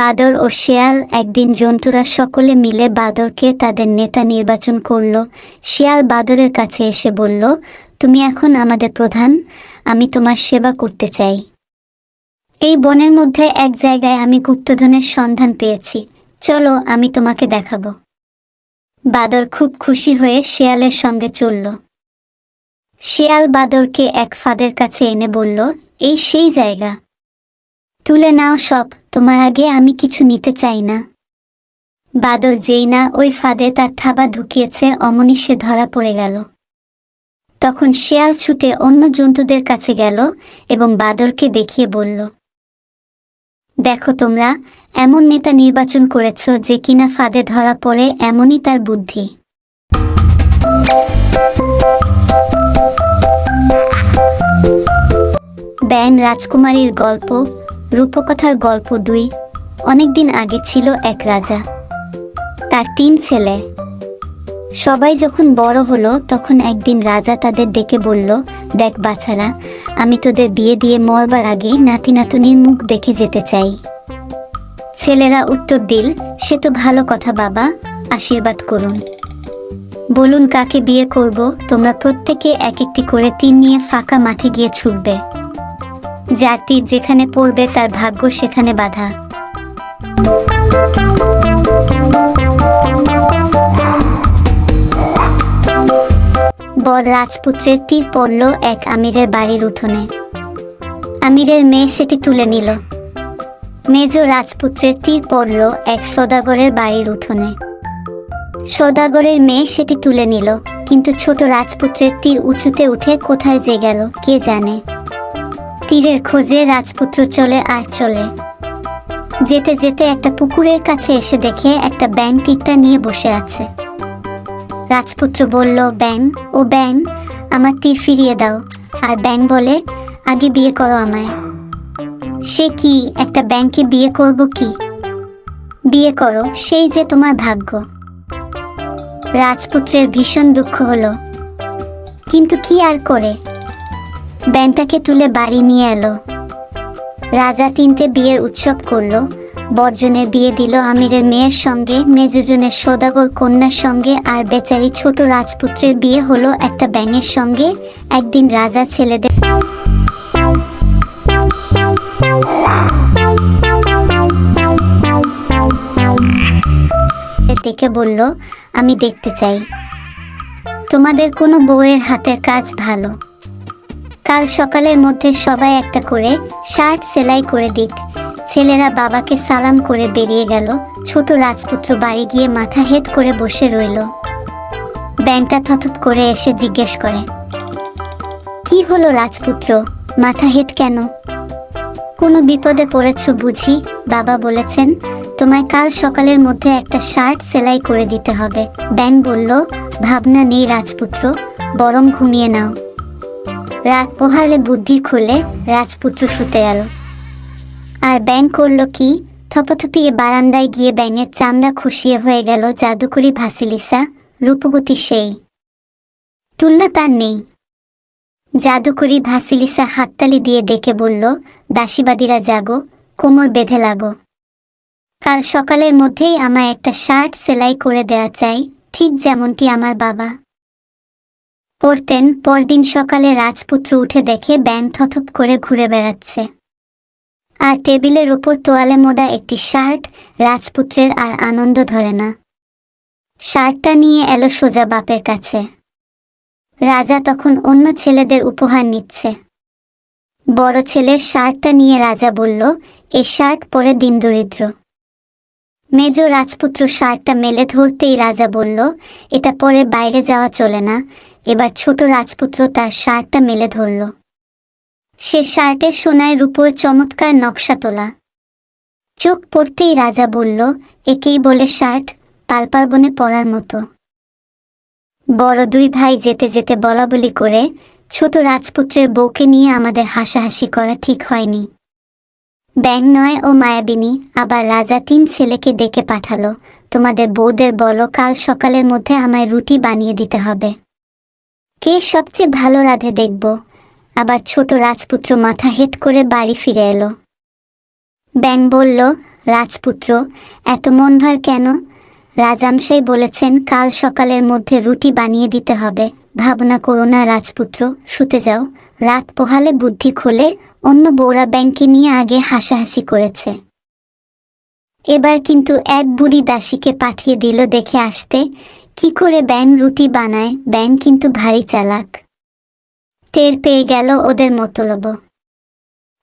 বাদর ও শিয়াল একদিন জন্তুরা সকলে মিলে বাদরকে তাদের নেতা নির্বাচন করল। শিয়াল বাদরের কাছে এসে বলল, তুমি এখন আমাদের প্রধান, আমি তোমার সেবা করতে চাই। এই বনের মধ্যে এক জায়গায় আমি গুপ্তধনের সন্ধান পেয়েছি। চলো, আমি তোমাকে দেখাবো। বাদর খুব খুশি হয়ে শিয়ালের সঙ্গে চলল। শিয়াল বাদরকে এক ফাদের কাছে এনে বলল, এই সেই জায়গা। তুলে নাও সব তোমার আগে আমি কিছু নিতে চাই না। বাদর যেই না ওই ফাঁদে তার থাবা ঢুকিয়েছে, অমনি সে ধরা পড়ে গেল। তখন শেয়াল ছুটে অন্য জন্তুদের কাছে গেল এবং বাদরকে দেখিয়ে বলল, দেখো তোমরা, এমন নেতা নির্বাচন করেছ যে কিনা ফাঁদে ধরা পড়ে এমনই তার বুদ্ধি। ব্যান রাজকুমারীর গল্প রূপকথার গল্প দুই অনেকদিন আগে ছিল এক রাজা। তার তিন ছেলে। সবাই যখন বড় হলো, তখন একদিন রাজা তাদের ডেকে বলল, দেখ বাছারা, আমি তোদের বিয়ে দিয়ে মরবার আগে নাতি নাতনির মুখ দেখে যেতে চাই। ছেলেরা উত্তর দিল, সে তো ভালো কথা বাবা, আশীর্বাদ করুন। বলুন কাকে বিয়ে করব? তোমরা প্রত্যেকে এক একটি করে তীর নিয়ে ফাঁকা মাঠে গিয়ে ছুটবে। যার তীর যেখানে পড়বে তার ভাগ্য সেখানে বাধা। বর রাজপুত্রের তীর পড়ল এক আমিরের বাড়ির উঠোনে। আমিরের মেয়ে সেটি তুলে নিল। মেজ রাজপুত্রের তীর পড়ল এক সদাগরের বাড়ির উঠোনে। সদাগরের মেয়ে সেটি তুলে নিল, কিন্তু ছোট রাজপুত্রের তীর উঁচুতে উঠে কোথায় যে গেল, কে জানে। তীরের খোঁজে রাজপুত্র চলে আর চলে। যেতে যেতে একটা পুকুরের কাছে এসে দেখে একটা ব্যাং তীরটা নিয়ে বসে আছে। রাজপুত্র বলল ব্যাং ও ব্যাং আমার তীর ফিরিয়ে দাও। আর ব্যাং বলে, আগে বিয়ে করো আমায়। সে কি? একটা ব্যাংকে বিয়ে করব কি? বিয়ে করো, সেই যে তোমার ভাগ্য। রাজপুত্রের ভীষণ দুঃখ হলো। কিন্তু কি আর করে? ব্যাংটাকে তুলে বাড়ি নিয়ে এলো। রাজা তিনটে বিয়ের উৎসব করল। বর্জনের বিয়ে দিল আমিরের মেয়ের সঙ্গে, মেজজনের সদাগর কন্যার সঙ্গে আর বেচারি ছোট রাজপুত্রের বিয়ে হলো একটা ব্যাঙের সঙ্গে, একদিন রাজা ছেলেদের দেখে বলল, আমি দেখতে চাই। তোমাদের কোনো বউয়ের হাতের কাজ ভালো। কাল সকালের মধ্যে সবাই একটা করে শার্ট সেলাই করে দিক। ছেলেরা বাবাকে সালাম করে বেরিয়ে গেল। ছোট রাজপুত্র বাড়ি গিয়ে মাথা হেট করে বসে রইল। ব্যাংকটা থথপ করে এসে জিজ্ঞেস করে, কি হলো রাজপুত্র? মাথা হেট কেন? কোনো বিপদে পড়েছ বুঝি? বাবা বলেছেন, তোমায় কাল সকালের মধ্যে একটা শার্ট সেলাই করে দিতে হবে। ব্যাং বলল, ভাবনা নেই রাজপুত্র, বরং ঘুমিয়ে নাও। রাত পোহালে বুদ্ধি খুলে রাজপুত্র শুতে গেল আর ব্যাং করল কি? থপথপিয়ে বারান্দায় গিয়ে ব্যাঙের চামড়া খুশিয়ে হয়ে গেল জাদুকরি ভাসিলিসা, রূপবতী সেই। তুলনা তার নেই। জাদুকরি ভাসিলিসা হাততালি দিয়ে ডেকে বলল, দাসীবাদীরা জাগো, কোমর বেঁধে লাগো। কাল সকালের মধ্যেই আমায় একটা শার্ট সেলাই করে দেয়া চাই, ঠিক যেমনটি আমার বাবা। পড়তেন পরদিন সকালে রাজপুত্র উঠে দেখে ব্যাং থথপ করে ঘুরে বেড়াচ্ছে। আর টেবিলের উপর তোয়ালে মোড়া একটি শার্ট, রাজপুত্রের আর আনন্দ ধরে না। শার্টটা নিয়ে এলো সোজা বাপের কাছে। রাজা তখন অন্য ছেলেদের উপহার নিচ্ছে। বড় ছেলের শার্টটা নিয়ে রাজা বলল, এ শার্ট পরে দিন দরিদ্র। মেজ রাজপুত্র শার্টটা মেলে ধরতেই রাজা বলল, এটা পরে বাইরে যাওয়া চলে না। এবার ছোট রাজপুত্র তার শার্টটা মেলে ধরল। সে শার্টে সোনায় রূপোর চমৎকার নকশা তোলা। চোখ পড়তেই রাজা বলল, একেই বলে শার্ট পালপার্বনে পরার মতো। বড় দুই ভাই যেতে যেতে বলা বলি করে ছোট রাজপুত্রের বউকে নিয়ে আমাদের হাসাহাসি করা ঠিক হয়নি। নয় ও মায়াবিনী, আবার রাজা তিন ছেলেকে ডেকে পাঠালো। তোমাদের বউদের বলো, কাল সকালের মধ্যে আমায় রুটি বানিয়ে দিতে হবে। কে সবচেয়ে ভালো রাধে দেখব। আবার ছোট রাজপুত্র মাথা হেট করে বাড়ি ফিরে এলো। ব্যাং বলল, রাজপুত্র, এত মন ভার কেন? রাজামশাই বলেছেন, কাল সকালের মধ্যে রুটি বানিয়ে দিতে হবে। ভাবনা করো না, রাজপুত্র। শুতে যাও। রাত পোহালে বুদ্ধি খোলে, অন্য বৌরা ব্যাংকে নিয়ে আগে হাসাহাসি করেছে। এবার কিন্তু এক বুড়ি দাসীকে পাঠিয়ে দিল দেখে আসতে। কি করে ব্যাং রুটি বানায়? ব্যাং কিন্তু ভারী চালাক। টের পেয়ে গেল ওদের মতলব।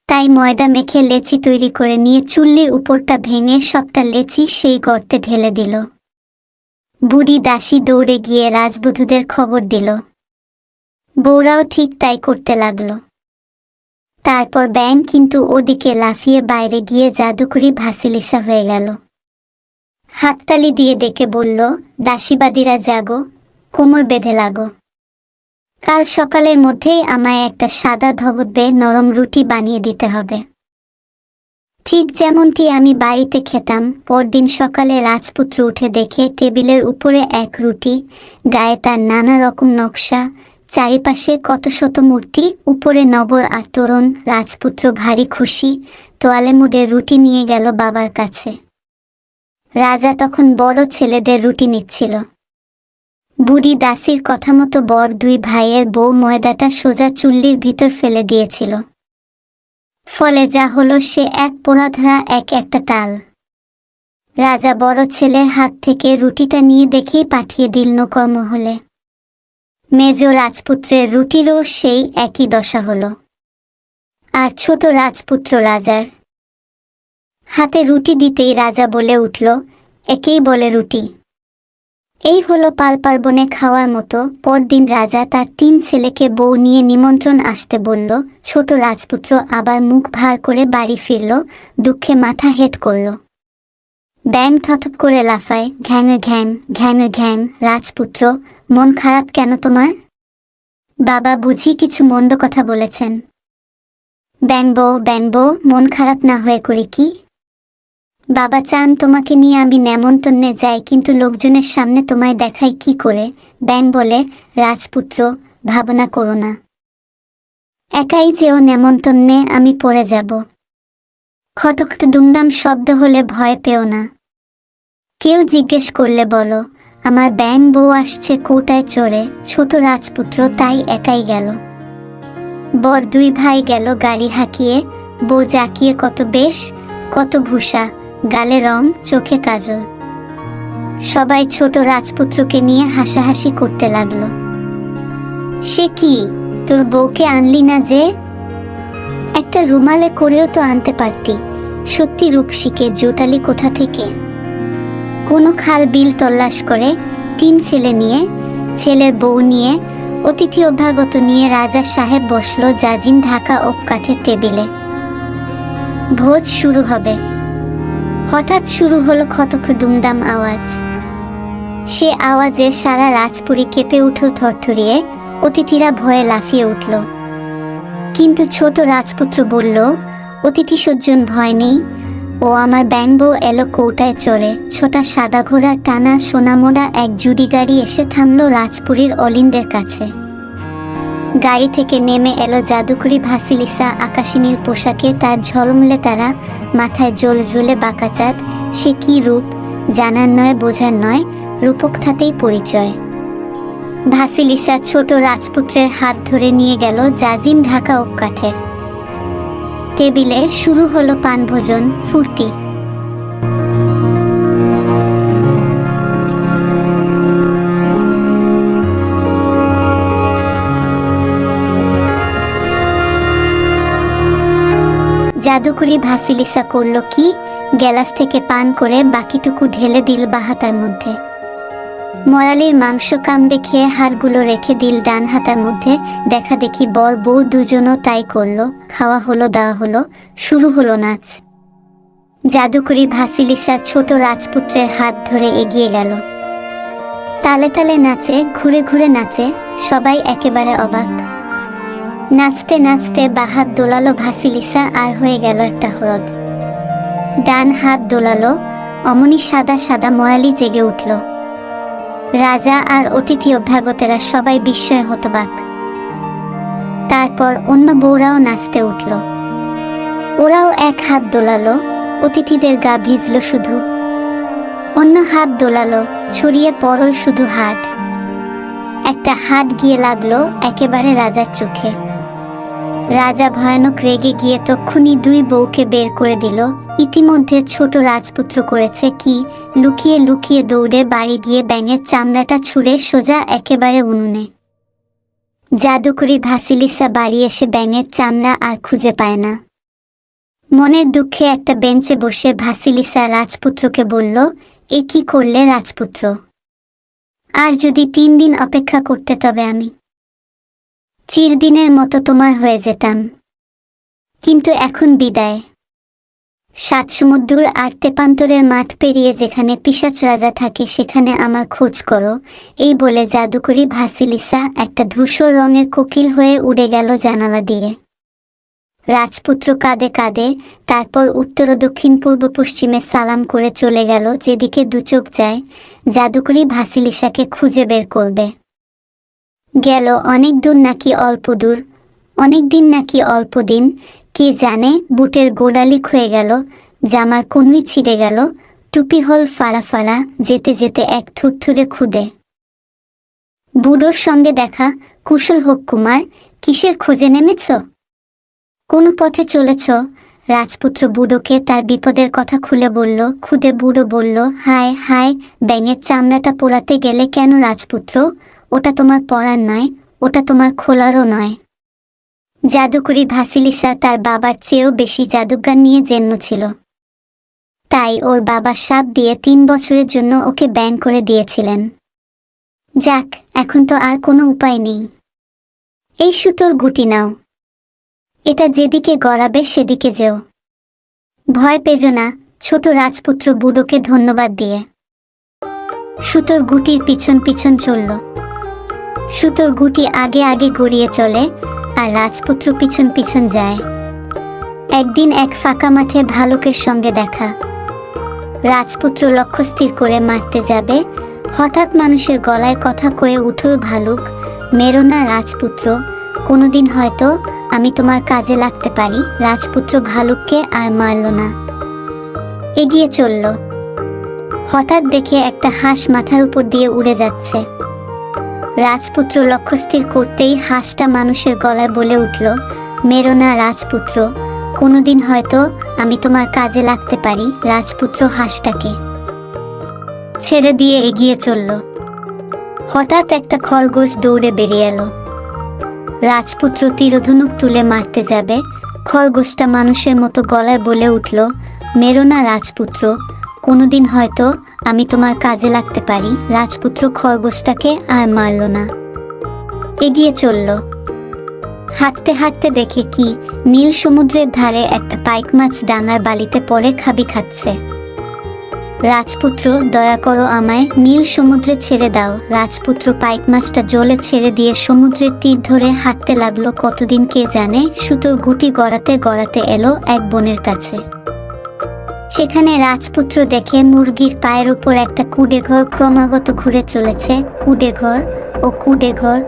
তাই ময়দা মেখে লেচি তৈরি করে নিয়ে চুল্লির উপরটা ভেঙে সবটা লেচি সেই গর্তে ঢেলে দিল। বুড়ি দাসী দৌড়ে গিয়ে রাজবধূদের খবর দিল। বউরাও ঠিক তাই করতে লাগল। তারপর ব্যাং কিন্তু ওদিকে লাফিয়ে বাইরে গিয়ে জাদুকরি ভাসিলিসা হয়ে গেল। হাততালি দিয়ে ডেকে বলল, দাসীবাদীরা জাগো, কোমর বেঁধে লাগো। কাল সকালের মধ্যেই আমায় একটা সাদা ধবধবে নরম রুটি বানিয়ে দিতে হবে। ঠিক যেমনটি আমি বাড়িতে খেতাম, পরদিন সকালে রাজপুত্র উঠে দেখে টেবিলের উপরে এক রুটি, গায়ে তার নানা রকম নকশা, চারিপাশে কত শত মূর্তি, উপরে নবর আর তরুণ রাজপুত্র ভারী খুশি, তোয়ালে মুড়ে রুটি নিয়ে গেল বাবার কাছে। রাজা তখন বড় ছেলেদের রুটি নিচ্ছিল। বুড়ি দাসির কথা মতো বর দুই ভাইয়ের বউ ময়দাটা সোজা চুল্লির ভিতর ফেলে দিয়েছিল। ফলে যা হলো সে এক পোড়াধরা এক একটা তাল। রাজা বড় ছেলের হাত থেকে রুটিটা নিয়ে দেখেই পাঠিয়ে দিল নকর্মহলে মেজ রাজপুত্রের রুটিরও সেই একই দশা হলো। আর ছোট রাজপুত্র রাজার। হাতে রুটি দিতেই রাজা বলে উঠল, একেই বলে রুটি। এই হলো পাল পার্বণে খাওয়ার মতো। পরদিন রাজা তার তিন ছেলেকে বউ নিয়ে নিমন্ত্রণ আসতে বলল, ছোট রাজপুত্র আবার মুখ ভার করে বাড়ি ফিরল, দুঃখে মাথা হেট করল। ব্যাং থথপ করে লাফায় ঘ্যাং ঘ্যাং ঘ্যাং ঘ্যাং রাজপুত্র, মন খারাপ কেন তোমার? বাবা বুঝি কিছু মন্দ কথা বলেছেন। ব্যাংবো ব্যাংবো মন খারাপ না হয়ে করি কি? বাবা চান তোমাকে নিয়ে আমি নেমন্তন্নে যাই, কিন্তু লোকজনের সামনে তোমায় দেখাই কি করে? ব্যাং বলে, রাজপুত্র, ভাবনা করো না। একাই যেও নেমন্তন্নে, আমি পড়ে যাব। খটখট দুমদাম শব্দ হলে ভয় পেও না। কেউ জিজ্ঞেস করলে বলো, আমার ব্যাং বউ আসছে কোটায় চড়ে, ছোট রাজপুত্র তাই একাই গেল। বর দুই ভাই গেল গাড়ি হাঁকিয়ে, বউ জাকিয়ে কত বেশ, কত ভূষা। গালে রং, চোখে কাজল। সবাই ছোট রাজপুত্রকে নিয়ে হাসাহাসি করতে লাগল। সে কি, তোর বউকে আনলি না যে? একটা রুমালে করেও তো আনতে পারতি। সত্যি রূপসীকে, জোটালি কোথা থেকে? কোনো খাল বিল তল্লাশ করে, তিন ছেলে নিয়ে, ছেলের বউ নিয়ে, অতিথি অভ্যাগত নিয়ে রাজা সাহেব বসল জাজিম ঢাকা ও কাঠের টেবিলে। ভোজ শুরু হবে। হঠাৎ শুরু হলো খতক দুমদাম আওয়াজ। সে আওয়াজে সারা রাজপুরী কেঁপে উঠল থরথরিয়ে, অতিথিরা ভয়ে লাফিয়ে উঠল। কিন্তু ছোট রাজপুত্র বলল, অতিথি সজ্জন ভয় নেই। ও আমার ব্যাংবো এলো কৌটায় চড়ে। ছোটা সাদা ঘোড়ার টানা সোনামোড়া এক জুড়ি গাড়ি এসে থামলো রাজপুরীর অলিন্দের কাছে। গাড়ি থেকে নেমে এলো জাদুকরি ভাসিলিসা আকাশিনীর পোশাকে। তার ঝলমলে তারা মাথায় জল ঝুলে বাঁকা চাঁদ। সে কি রূপ? জানার নয়, বোঝার নয়, রূপক থাতেই পরিচয়। ভাসিলিসা ছোট রাজপুত্রের হাত ধরে নিয়ে গেল জাজিম ঢাকা ওক কাঠের টেবিলে শুরু হলো পানভোজন, ফুর্তি। জাদুকরি ভাসিলিসা করল কি? গ্যালাস থেকে পান করে বাকিটুকু ঢেলে দিল বাহাতার মধ্যে। মরালির মাংস কামড়ে খেয়ে হাড়গুলো রেখে দিল ডান হাতার মধ্যে। দেখা দেখি বর বউ দুজনও তাই করল। খাওয়া হলো, দেওয়া হলো, শুরু হলো নাচ। জাদুকরি ভাসিলিসা ছোট রাজপুত্রের হাত ধরে এগিয়ে গেল। তালে তালে নাচে, ঘুরে ঘুরে নাচে, সবাই একেবারে অবাক। নাচতে নাচতে বাহাত দোলালো ভাসিলিসা আর হয়ে গেল একটা হরদ। ডান হাত দোলালো, অমনি সাদা সাদা ময়ালি জেগে উঠল। রাজা আর অতিথি অভ্যাগতেরা সবাই বিস্ময়ে হতবাক। তারপর অন্য বউরাও নাচতে উঠল। ওরাও এক হাত দোলালো, অতিথিদের গা ভিজল শুধু। অন্য হাত দোলালো, ছড়িয়ে পড়ল শুধু হাট একটা হাট গিয়ে লাগল একেবারে রাজার চোখে। রাজা ভয়ানক রেগে গিয়ে তক্ষুনি দুই বউকে বের করে দিল। ইতিমধ্যে ছোট রাজপুত্র করেছে কি? লুকিয়ে লুকিয়ে দৌড়ে বাড়ি গিয়ে ব্যাঙের চামড়াটা ছুঁড়ে সোজা একেবারে উনুনে। জাদুকরি ভাসিলিসা বাড়ি এসে ব্যাঙের চামড়া আর খুঁজে পায় না। মনের দুঃখে একটা বেঞ্চে বসে ভাসিলিসা রাজপুত্রকে বলল, এ কি করলে রাজপুত্র? আর যদি তিন দিন অপেক্ষা করতে তবে আমি চিরদিনের মতো তোমার হয়ে যেতাম। কিন্তু এখন বিদায়। সাত সমুদ্র আর তেপান্তরের মাঠ পেরিয়ে যেখানে পিসাচ রাজা থাকে সেখানে আমার খোঁজ করো। এই বলে জাদুকরি ভাসিলিসা একটা ধূসর রঙের কোকিল হয়ে উড়ে গেল জানালা দিয়ে। রাজপুত্র কাঁদে কাঁদে তারপর উত্তর ও দক্ষিণ পূর্ব পশ্চিমে সালাম করে চলে গেল যেদিকে দুচোখ যায়। জাদুকরি ভাসিলিসাকে খুঁজে বের করবে। গেল অনেক দূর নাকি অল্প দূর। অনেক দিন নাকি অল্প দিন, কে জানে বুটের গোড়ালি হয়ে গেল, জামার কনুই ছিঁড়ে গেল, টুপি হল ফাড়া ফাড়া, যেতে যেতে এক থুরথুরে খুদে। বুড়োর সঙ্গে দেখা, কুশল হোক কুমার, কিসের খোঁজে নেমেছ? কোন পথে চলেছ? রাজপুত্র বুড়োকে তার বিপদের কথা খুলে বলল, খুদে বুড়ো বলল, হায় হায়, ব্যাঙের চামড়াটা পোড়াতে গেলে কেন রাজপুত্র? ওটা তোমার পরার নয়, ওটা তোমার খোলারও নয়। জাদুকরি ভাসিলিসা তার বাবার চেয়েও বেশি জাদুজ্ঞান নিয়ে জন্ম ছিল। তাই ওর বাবা সাপ দিয়ে তিন বছরের জন্য ওকে ব্যান করে দিয়েছিলেন। যাক, এখন তো আর কোনো উপায় নেই। এই সুতোর গুটি নাও। এটা যেদিকে গড়াবে সেদিকে যেও। ভয় পেজো না, ছোট রাজপুত্র বুড়োকে ধন্যবাদ দিয়ে। সুতোর গুটির পিছন পিছন চলল। সুতোর গুটি আগে আগে গড়িয়ে চলে আর রাজপুত্র পিছন পিছন যায়। একদিন এক ফাঁকা মাঠে ভালুকের সঙ্গে দেখা। রাজপুত্র লক্ষ্য স্থির করে মারতে যাবে। হঠাৎ মানুষের গলায় কথা কয়ে উঠল ভালুক, মেরো না রাজপুত্র, কোনোদিন হয়তো আমি তোমার কাজে লাগতে পারি। রাজপুত্র ভালুককে আর মারল না। এগিয়ে চলল। হঠাৎ দেখে একটা হাঁস মাথার উপর দিয়ে উড়ে যাচ্ছে। রাজপুত্র লক্ষ্যস্থির করতেই হাঁসটা মানুষের গলায় বলে উঠল মেরো না রাজপুত্র, কোনোদিন হয়তো আমি তোমার কাজে লাগতে পারি রাজপুত্র হাঁসটাকে। ছেড়ে দিয়ে এগিয়ে চলল। হঠাৎ একটা খরগোশ দৌড়ে বেরিয়ে এলো। রাজপুত্র তীরধনুক তুলে মারতে যাবে, খরগোশটা মানুষের মতো গলায় বলে উঠল মেরো না রাজপুত্র, কোনোদিন হয়তো আমি তোমার কাজে লাগতে পারি। রাজপুত্র খরগোশটাকে আর মারল না। এগিয়ে চলল। হাঁটতে হাঁটতে দেখে কি, নীল সমুদ্রের ধারে একটা পাইক মাছ ডাঙার বালিতে পড়ে খাবি খাচ্ছে। রাজপুত্র, দয়া করো আমায় নীল সমুদ্রে ছেড়ে দাও। রাজপুত্র পাইক মাছটা জলে ছেড়ে দিয়ে সমুদ্রের তীর ধরে হাঁটতে লাগল। কতদিন কে জানে, সুতোর গুটি গড়াতে গড়াতে এলো এক বোনের কাছে। সেখানে রাজপুত্র দেখে মুরগির পায়ের উপর একটা কুডে ঘর ক্রমাগত ঘুরে চলেছে। কুডে ঘর ও কুডে ঘর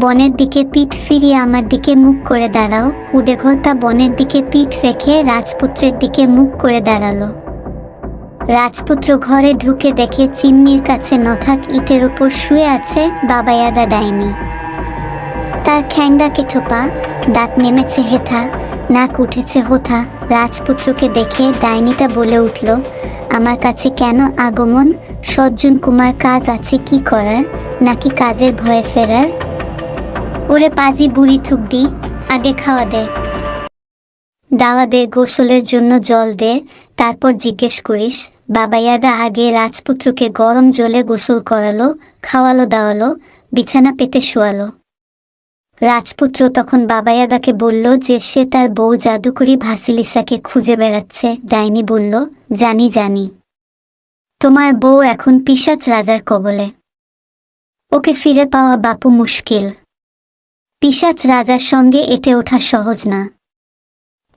বনের দিকে পিঠ ফিরিয়ে আমার দিকে মুখ করে দাঁড়াও। কুডে ঘরটা বনের দিকে পিঠ রেখে রাজপুত্রের দিকে মুখ করে দাঁড়াল। রাজপুত্র ঘরে ঢুকে দেখে চিমনির কাছে নথাক ইটের উপর শুয়ে আছে বাবায়াদা ডাইনি। তার খ্যাংডাকে ঠোপা দাঁত নেমেছে হেথা, নাক উঠেছে হোথা। রাজপুত্রকে দেখে ডাইনিটা বলে উঠল, আমার কাছে কেন আগমন? সজ্জন কুমার কাজ আছে কি করার? নাকি কাজের ভয়ে ফেরার? ওরে পাজি বুড়ি থুকডি আগে খাওয়া দে। দাওয়া দে, গোসলের জন্য জল দে, তারপর জিজ্ঞেস করিস বাবাইয়াদা আগে রাজপুত্রকে গরম জলে গোসল করালো, খাওয়ালো, দাওয়ালো, বিছানা পেতে শোয়ালো। রাজপুত্র তখন বাবায়াদাকে বলল যে সে তার বউ জাদুকরি ভাসিলিসাকে খুঁজে বেড়াচ্ছে। ডাইনি বলল, জানি জানি। তোমার বউ এখন পিসাচ রাজার কবলে। ওকে ফিরে পাওয়া বাপু মুশকিল। পিসাচ রাজার সঙ্গে এটে ওঠা সহজ না।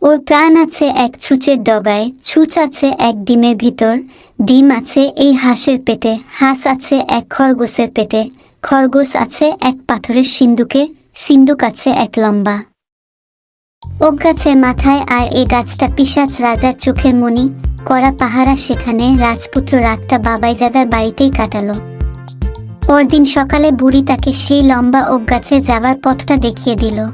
ওর প্রাণ আছে এক ছুঁচের ডগায়, ছুঁচ আছে এক ডিমের ভিতর, ডিম আছে এই হাঁসের পেটে, হাঁস আছে এক খরগোশের পেটে, খরগোশ আছে এক পাথরের সিন্দুকে সিন্দুক আছে এক লম্বা। ওক গাছের মাথায় আর এ গাছটা পিসাচ রাজার চোখের মণি, করা পাহারা সেখানে রাজপুত্র রাতটা বাবাই বাবাইজাদার বাড়িতেই কাটালো। পরদিন সকালে বুড়ি তাকে সেই লম্বা ওক গাছে যাবার পথটা দেখিয়ে দিল।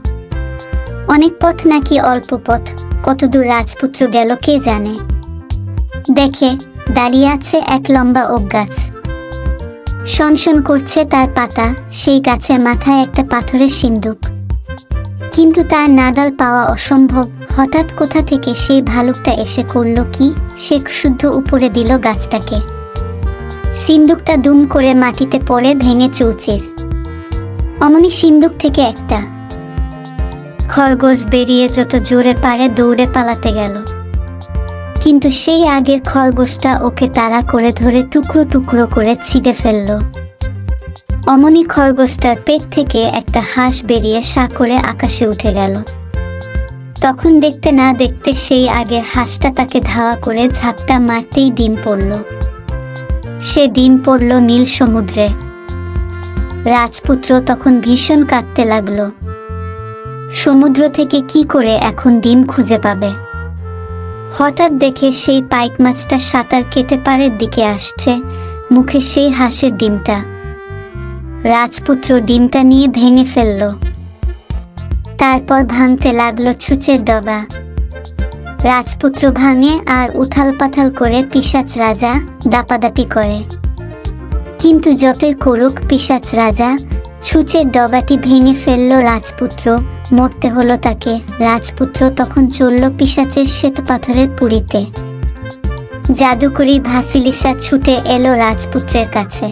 অনেক পথ নাকি অল্প পথ, কতদূর রাজপুত্র গেল কে জানে। দেখে দাঁড়িয়ে আছে এক লম্বা ওক গাছ। শনশন করছে তার পাতা, সেই গাছের মাথায় একটা পাথরের সিন্দুক। কিন্তু তার নাদাল পাওয়া অসম্ভব, হঠাৎ কোথা থেকে সেই ভালুকটা এসে করল কি? সে শুদ্ধ উপরে দিল গাছটাকে। সিন্দুকটা দুম করে মাটিতে পড়ে ভেঙে চৌচির। অমনি সিন্দুক থেকে একটা। খরগোশ বেরিয়ে যত জোরে পারে দৌড়ে পালাতে গেল। কিন্তু সেই আগের খরগোশটা ওকে তাড়া করে ধরে টুকরো টুকরো করে ছিঁড়ে ফেলল। অমনি খরগোশটার পেট থেকে একটা হাঁস বেরিয়ে সা করে আকাশে উঠে গেল। তখন দেখতে না দেখতে সেই আগের হাঁসটা তাকে ধাওয়া করে ঝাপটা মারতেই ডিম পড়ল। সে ডিম পড়ল নীল সমুদ্রে। রাজপুত্র তখন ভীষণ কাঁদতে লাগল। সমুদ্র থেকে কি করে এখন ডিম খুঁজে পাবে? হঠাৎ দেখে সেই পাইক মাছটা সাঁতার কেটে পাড়ের দিকে আসছে। মুখে সেই হাঁসের ডিমটা। রাজপুত্র ডিমটা নিয়ে ভেঙে ফেলল। তারপর ভাঙতে লাগল ছুঁচের ডবা। রাজপুত্র ভাঙে আর উথাল পাথাল করে পিসাচ রাজা দাপাদাপি করে। কিন্তু যতই করুক পিসাচ রাজা ছুঁচের ডগাটি ভেঙে ফেলল রাজপুত্র। মরতে হলো তাকে। রাজপুত্র তখন চলল পিসাচের শ্বেত পাথরের পুরীতে। জাদুকরি ভাসিলিসা ছুটে এলো রাজপুত্রের কাছে।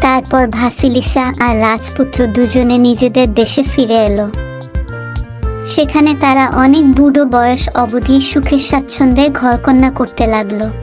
তারপর ভাসিলিসা আর রাজপুত্র দুজনে নিজেদের দেশে ফিরে এলো। সেখানে তারা অনেক বুড়ো বয়স অবধি সুখের স্বাচ্ছন্দ্যে ঘরকন্যা করতে লাগল।